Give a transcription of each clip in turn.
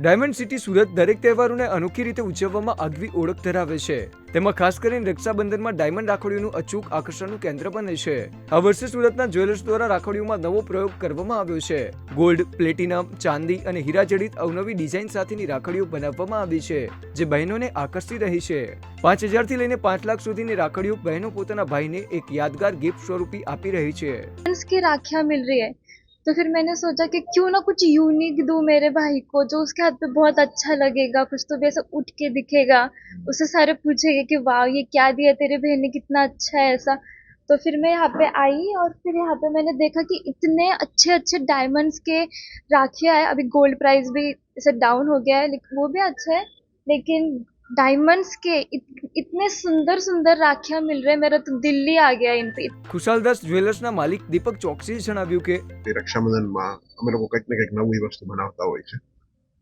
Diamond city Surat દરેક તહેવારોને અનોખી રીતે ઉજવવામાં આગવી ઓળખ ધરાવે છે. તેમાં ખાસ કરીને રક્ષાબંધનમાં ડાયમંડ રાખોડીઓનું અચૂક આકર્ષણનું કેન્દ્ર બને છે. આ વર્ષે સુરતના જ્વેલર્સ દ્વારા રાખડીઓમાં નવો પ્રયોગ કરવામાં આવ્યો છે. ગોલ્ડ, પ્લેટિનમ, ચાંદી અને હીરા જડિત અવનવી ડિઝાઇન સાથેની રાખડીઓ બનાવવામાં આવી છે, જે બહેનોને આકર્ષી રહી છે. પાંચ હજારથી લઈને પાંચ લાખ સુધીની રાખડીઓ બહેનો પોતાના ભાઈને એક યાદગાર ગિફ્ટ સ્વરૂપી આપી રહી છે. રાખ્યા મિલ રહી હૈ. तो फिर मैंने सोचा कि क्यों ना कुछ यूनिक दूँ मेरे भाई को जो उसके हाथ पे बहुत अच्छा लगेगा कुछ तो भी ऐसा उठ के दिखेगा। उससे सारे पूछेंगे कि वाह ये क्या दिया तेरे बहन ने कितना अच्छा है ऐसा? तो फिर मैं यहाँ पे आई और फिर यहाँ पे मैंने देखा कि इतने अच्छे अच्छे डायमंड्स के राखियाँ है अभी गोल्ड प्राइस भी ऐसे डाउन हो गया है लेकिन वो भी अच्छा है लेकिन डायमंड्स के इत, इतने सुंदर सुंदर राखियाँ मिल रहे हैं मेरा तो दिल ही आ गया इन पे ખુશાલદાસ જ્વેલર્સના માલિક દીપક ચોકસીએ જણાવ્યું કે તે રક્ષાબંધનમાં અમે લોકો કંઈક ને કંઈક નવી વસ્તુ બનાવતા હોય છે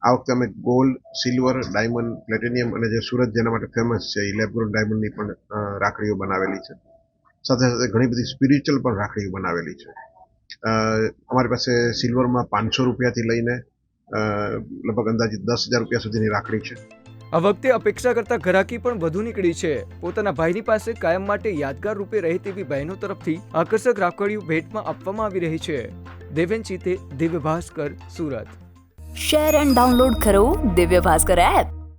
આ વખતે અમે ગોલ્ડ સિલ્વર ડાયમંડ પ્લેટિનિયમ અને જે સુરત જેના માટે ફેમસ છે એ લેબગ્રોન ડાયમંડની પણ અ, રાખડીઓ બનાવેલી છે સાથે સાથે ઘણી બધી સ્પિરિચ્યુઅલ પણ રાખડીઓ બનાવેલી છે અ, અમારી પાસે સિલ્વરમાં પાંચસો રૂપિયાથી લઈને અ, લગભગ અંદાજિત દસ હજાર રૂપિયા સુધીની રાખડી છે આ વખતે અપેક્ષા કરતા ઘરાકી પણ વધુ નીકળી છે. પોતાના ભાઈની પાસે કાયમ માટે યાદગાર રૂપે રહે તેવી બહેનો તરફથી આકર્ષક રાખડીઓ ભેટમાં આપવામાં આવી રહી છે. Deven Chite Divya Bhaskar, Surat. Share and download કરો દિવ્ય ભાસ્કર એપ.